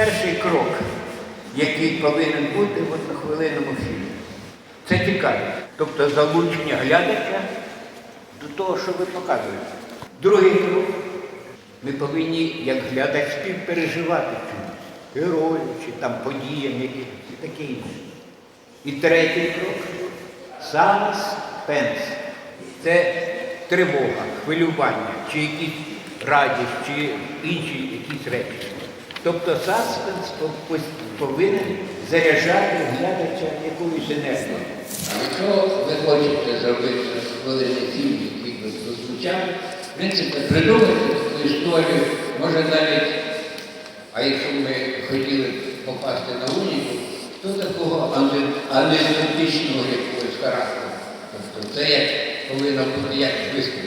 перший крок, який повинен бути в однохвилинному фільмі. Це цікавість. Тобто залучення глядача до того, що ви показуєте. Другий крок. Ми повинні, як глядач, співпереживати чомусь, герою чи там подіям якимось і таке інше. І третій крок санспенс. Це тривога, хвилювання, чи якісь радість, чи інші якісь речі. Тобто саспенс по- по- повинен заряджати глядача якоюсь енергією. А якщо ви хочете зробити хвилинний фільм, який би прозвучав, в принципі, придумати історію, може навіть, а якщо ми хотіли попасти на уніку, то такого анти- якогось характеру. Тобто це як повинно бути як виступ.